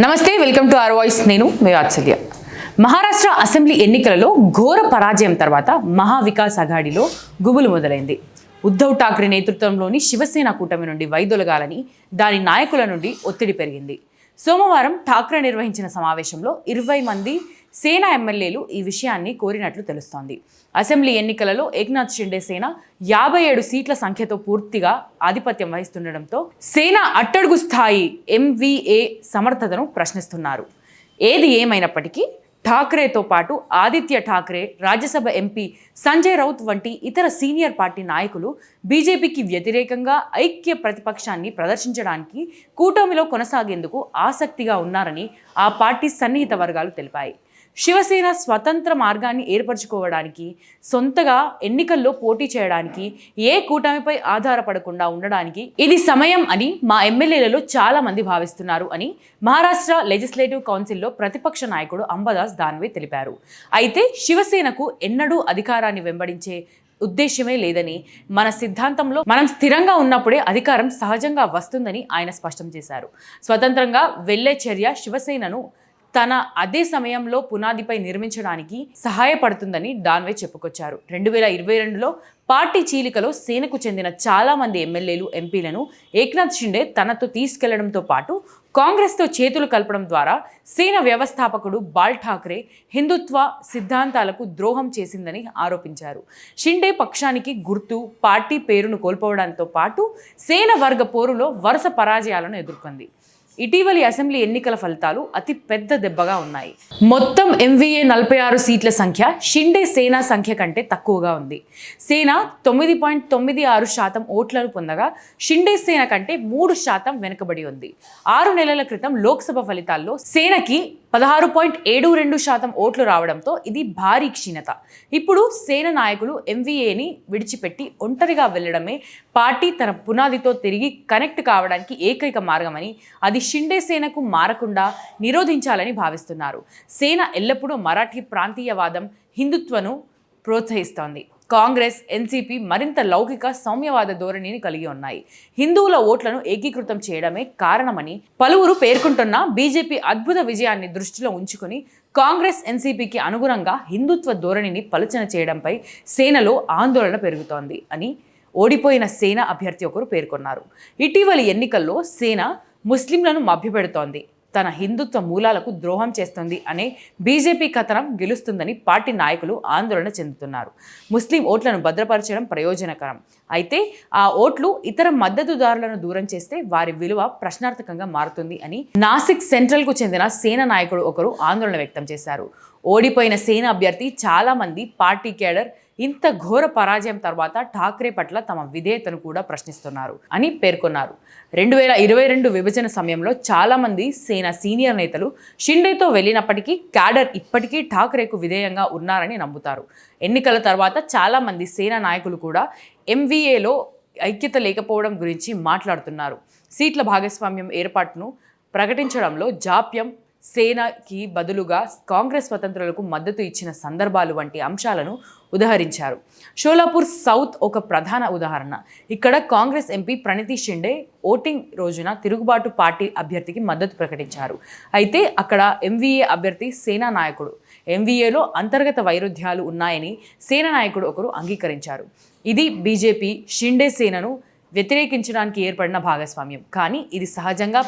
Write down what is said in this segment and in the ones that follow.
నమస్తే welcome to are voice. నేను మీ వాత్సల్య. Maharashtra assembly ఎన్నికలలో ఘోర పరాజయం తర్వాత మహావికాస్ అఘాడిలో గుబులు మొదలైంది. ఉద్ధవ్ ఠాక్రే నేతృత్వంలోని శివసేన కూటమి నుండి వైదొలగాలని దాని నాయకుల నుండి ఒత్తిడి పెరిగింది. సోమవారం ఠాక్రే నిర్వహించిన సమావేశంలో ఇరవై మంది సేన ఎమ్మెల్యేలు ఈ విషయాన్ని కోరినట్లు తెలుస్తోంది. అసెంబ్లీ ఎన్నికలలో ఏక్నాథ్ షిండే సేన యాభై ఏడు సీట్ల సంఖ్యతో పూర్తిగా ఆధిపత్యం వహిస్తుండటంతో సేన అట్టడుగు స్థాయి ఎంవీఏ సమర్థతను ప్రశ్నిస్తున్నారు. ఏది ఏమైనప్పటికీ ఠాక్రేతో పాటు ఆదిత్య ఠాక్రే రాజ్యసభ ఎంపీ సంజయ్ రౌత్ వంటి ఇతర సీనియర్ పార్టీ నాయకులు బీజేపీకి వ్యతిరేకంగా ఐక్య ప్రతిపక్షాన్ని ప్రదర్శించడానికి కూటమిలో కొనసాగేందుకు ఆసక్తిగా ఉన్నారని ఆ పార్టీ సన్నిహిత వర్గాలు తెలిపాయి. శివసేన స్వతంత్ర మార్గాన్ని ఏర్పరచుకోవడానికి సొంతగా ఎన్నికల్లో పోటీ చేయడానికి ఏ కూటమిపై ఆధారపడకుండా ఉండడానికి ఇది సమయం అని మా ఎమ్మెల్యేలలో చాలా మంది భావిస్తున్నారు అని మహారాష్ట్ర లెజిస్లేటివ్ కౌన్సిల్లో ప్రతిపక్ష నాయకుడు అంబదాస్ దాన్వే తెలిపారు. అయితే శివసేనకు ఎన్నడూ అధికారాన్ని వెంబడించే ఉద్దేశ్యమే లేదని మన సిద్ధాంతంలో మనం స్థిరంగా ఉన్నప్పుడే అధికారం సహజంగా వస్తుందని ఆయన స్పష్టం చేశారు. స్వతంత్రంగా వెళ్ళే చర్య శివసేనను తన అదే సమయంలో పునాదిపై నిర్మించడానికి సహాయపడుతుందని డాన్వే చెప్పుకొచ్చారు. రెండు వేల ఇరవై రెండులో పార్టీ చీలికలో సేనకు చెందిన చాలా మంది ఎమ్మెల్యేలు ఎంపీలను ఏక్నాథ్ షిండే తనతో తీసుకెళ్ళడంతో పాటు కాంగ్రెస్తో చేతులు కలపడం ద్వారా సేన వ్యవస్థాపకుడు బాల్ ఠాక్రే హిందుత్వ సిద్ధాంతాలకు ద్రోహం చేసిందని ఆరోపించారు. షిండే పక్షానికి గుర్తు పార్టీ పేరును కోల్పోవడంతో పాటు సేన వర్గ పోరులో వరుస పరాజయాలను ఎదుర్కొంది. ఇటీవలి అసెంబ్లీ ఎన్నికల ఫలితాలు అతి పెద్ద దెబ్బగా ఉన్నాయి. మొత్తం ఎంవీఏ నలభై ఆరు సీట్ల సంఖ్య షిండే సేన సంఖ్య కంటే తక్కువగా ఉంది. సేన తొమ్మిది పాయింట్ తొమ్మిది ఆరు శాతం ఓట్లను పొందగా షిండే సేన కంటే మూడు శాతం వెనుకబడి ఉంది. ఆరు నెలల క్రితం లోక్సభ ఫలితాల్లో సేనకి పదహారు పాయింట్ ఏడు రెండు శాతం ఓట్లు రావడంతో ఇది భారీ క్షీణత. ఇప్పుడు సేన నాయకులు ఎంవీఏని విడిచిపెట్టి ఒంటరిగా వెళ్ళడమే పార్టీ తన పునాదితో తిరిగి కనెక్ట్ కావడానికి ఏకైక మార్గమని అది షిండే సేనకు మారకుండా నిరోధించాలని భావిస్తున్నారు. సేన ఎల్లప్పుడూ మరాఠీ ప్రాంతీయవాదం హిందుత్వను ప్రోత్సహిస్తోంది. కాంగ్రెస్ ఎన్సీపీ మరింత లౌకిక సౌమ్యవాద ధోరణిని కలిగి ఉన్నాయి. హిందువుల ఓట్లను ఏకీకృతం చేయడమే కారణమని పలువురు పేర్కొంటున్న బీజేపీ అద్భుత విజయాన్ని దృష్టిలో ఉంచుకుని కాంగ్రెస్ ఎన్సీపీకి అనుగుణంగా హిందుత్వ ధోరణిని పలుచన చేయడంపై సేనలో ఆందోళన పెరుగుతోంది అని ఓడిపోయిన సేన అభ్యర్థి ఒకరు పేర్కొన్నారు. ఇటీవలి ఎన్నికల్లో సేన ముస్లింలను మభ్యపెడుతోంది. తన హిందుత్వ మూలాలకు ద్రోహం చేస్తుంది అనే బీజేపీ కథనం గెలుస్తుందని పార్టీ నాయకులు ఆందోళన చెందుతున్నారు. ముస్లిం ఓట్లను భద్రపరచడం ప్రయోజనకరం. అయితే ఆ ఓట్లు ఇతర మద్దతుదారులను దూరం చేస్తే వారి విలువ ప్రశ్నార్థకంగా మారుతుంది అని నాసిక్ సెంట్రల్కు చెందిన సేన నాయకుడు ఒకరు ఆందోళన వ్యక్తం చేశారు. ఓడిపోయిన సేన అభ్యర్థి చాలామంది పార్టీ కేడర్ ఇంత ఘోర పరాజయం తర్వాత ఠాక్రే పట్ల తమ విధేయతను కూడా ప్రశ్నిస్తున్నారు అని పేర్కొన్నారు. రెండు వేల ఇరవై రెండు విభజన సమయంలో చాలామంది సేన సీనియర్ నేతలు షిండేతో వెళ్ళినప్పటికీ క్యాడర్ ఇప్పటికీ ఠాక్రేకు విధేయంగా ఉన్నారని నమ్ముతారు. ఎన్నికల తర్వాత చాలామంది సేన నాయకులు కూడా ఎంవీఏలో ఐక్యత లేకపోవడం గురించి మాట్లాడుతున్నారు. సీట్ల భాగస్వామ్యం ఏర్పాటును ప్రకటించడంలో జాప్యం సేనకి బదులుగా కాంగ్రెస్ స్వతంత్రులకు మద్దతు ఇచ్చిన సందర్భాలు వంటి అంశాలను ఉదహరించారు. షోలాపూర్ సౌత్ ఒక ప్రధాన ఉదాహరణ. ఇక్కడ కాంగ్రెస్ ఎంపీ ప్రణితి షిండే ఓటింగ్ రోజున తిరుగుబాటు పార్టీ అభ్యర్థికి మద్దతు ప్రకటించారు. అయితే అక్కడ ఎంవీఏ అభ్యర్థి సేనా నాయకుడు. ఎంవీఏలో అంతర్గత వైరుధ్యాలు ఉన్నాయని సేనా నాయకుడు ఒకరు అంగీకరించారు. ఇది బీజేపీ షిండే సేనను వ్యతిరేకించడానికి ఏర్పడిన భాగస్వామ్యం. కానీ ఇది సహజంగా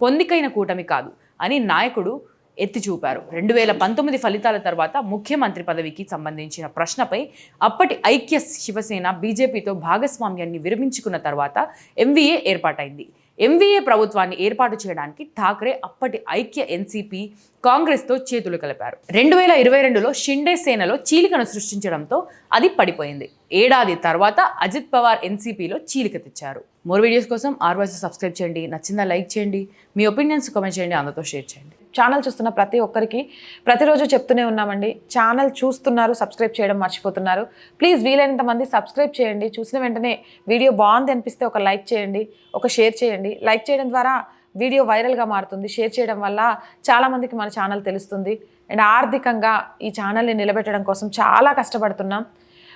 పొందికైన కూటమి కాదు. అని నాయకుడు ఎత్తి చూపారు. రెండు వేల పంతొమ్మిది ఫలితాల తర్వాత ముఖ్యమంత్రి పదవికి సంబంధించిన ప్రశ్నపై అప్పటి ఐక్య శివసేన బీజేపీతో భాగస్వామ్యాన్ని విరమించుకున్న తర్వాత ఎంవీఏ ఏర్పాటైంది. ఎంవీఏ ప్రభుత్వాన్ని ఏర్పాటు చేయడానికి ఠాక్రే అప్పటి ఐక్య ఎన్సీపీ కాంగ్రెస్తో చేతులు కలిపారు. రెండు వేల ఇరవై రెండులో షిండే సేనలో చీలికను సృష్టించడంతో అది పడిపోయింది. ఏడాది తర్వాత అజిత్ పవార్ ఎన్సీపీలో చీలిక తెచ్చారు. మోర్ వీడియోస్ కోసం ఆర్వాయిస్ సబ్స్క్రైబ్ చేయండి. నచ్చిందా లైక్ చేయండి. మీ ఒపీనియన్స్ కామెంట్ చేయండి. అందరితో షేర్ చేయండి. ఛానల్ చూస్తున్న ప్రతి ఒక్కరికి ప్రతిరోజు చెప్తూనే ఉన్నామండి. ఛానల్ చూస్తున్నారు సబ్స్క్రైబ్ చేయడం మర్చిపోతున్నారు. ప్లీజ్ వీలైనంత మంది సబ్స్క్రైబ్ చేయండి. చూసిన వెంటనే వీడియో బాగుంది అనిపిస్తే ఒక లైక్ చేయండి ఒక షేర్ చేయండి. లైక్ చేయడం ద్వారా వీడియో వైరల్గా మారుతుంది. షేర్ చేయడం వల్ల చాలామందికి మన ఛానల్ తెలుస్తుంది. అండ్ ఆర్థికంగా ఈ ఛానల్ని నిలబెట్టడం కోసం చాలా కష్టపడుతున్నాం.